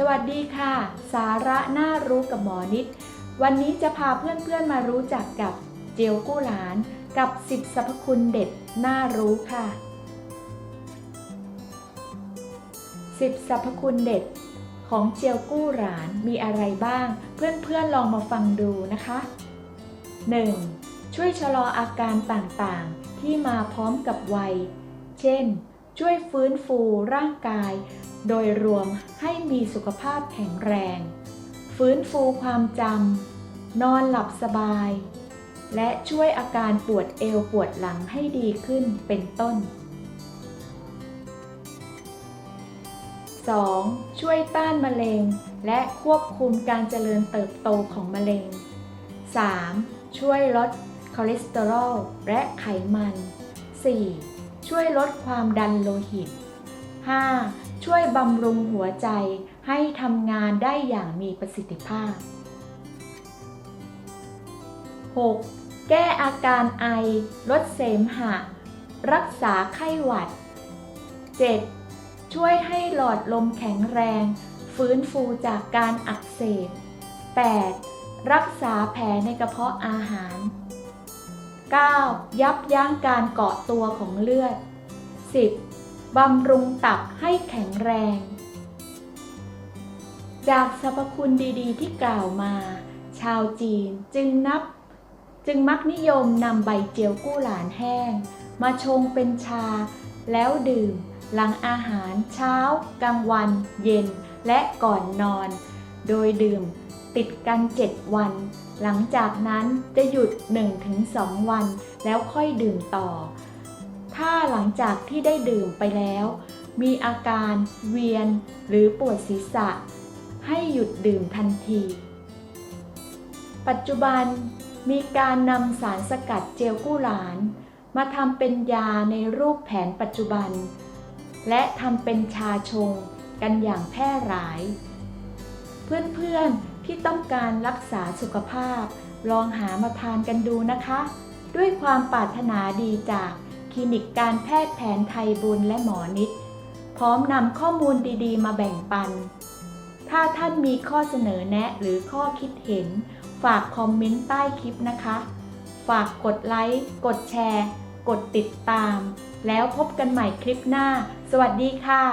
สวัสดีค่ะ สาระน่ารู้กับหมอนิด วันนี้จะพาเพื่อนๆมารู้จักกับเจลกู้หลาน กับ 10สรรพคุณเด็ดน่ารู้ค่ะ 10สรรพคุณเด็ด ของเจลกู้หลานมีอะไรบ้าง เพื่อนๆลองมาฟังดูนะคะ 1. ช่วยชะลออาการต่างๆ ที่มาพร้อมกับวัย เช่น ช่วยฟื้นฟูร่างกาย โดยรวมให้มีสุขภาพแข็งแรง ฟื้นฟูความจำ นอนหลับสบาย และช่วยอาการปวดเอวปวดหลังให้ดีขึ้นเป็นต้น 2. ช่วยต้านมะเร็ง และควบคุมการเจริญเติบโตของมะเร็ง 3. ช่วยลดคอเลสเตอรอลและไขมัน 4. ช่วยลดความดันโลหิต 5. ช่วยบำรุงหัวใจให้ทำงานได้อย่างมีประสิทธิภาพ 6. แก้อาการไอ ลดเสมหะ รักษาไข้หวัด 7. ช่วยให้หลอดลมแข็งแรง ฟื้นฟูจากการอักเสบ 8. รักษาแผลในกระเพาะอาหาร 9. ยับยั้งการเกาะตัวของเลือด 10. บำรุงตับให้แข็งแรง จากสรรพคุณดีๆ ที่กล่าวมา ชาวจีนจึงนับ จึงมักนิยมนำใบเจียวกู้หลานแห้ง มาชงเป็นชา แล้วดื่ม หลังอาหารเช้า กลางวัน เย็นและก่อนนอน โดยดื่มติดกัน 7 วัน หลังจากนั้นจะหยุด 1-2 วัน แล้วค่อยดื่มต่อ ถ้าหลังจากที่ได้ดื่มไปแล้ว มีอาการเวียนหรือปวดศีรษะ ให้หยุดดื่มทันที ปัจจุบันมีการนำสารสกัดเจลกู้หลาน มาทำเป็นยาในรูปแผนปัจจุบัน และทำเป็นชาชงกันอย่างแพร่หลาย เพื่อนๆที่ต้องการรักษาสุขภาพ ลองหามาทานกันดูนะคะ ด้วยความปรารถนาดีจาก ลินิกการแพทย์แผนไทยบุญและหมอนิด พร้อมนำข้อมูลดีๆ มาแบ่งปัน ถ้าท่านมีข้อเสนอแนะหรือข้อคิดเห็น ฝากคอมเมนต์ใต้คลิปนะคะ ฝากกดไลค์ กดแชร์ กดติดตาม แล้วพบกันใหม่คลิปหน้า สวัสดีค่ะ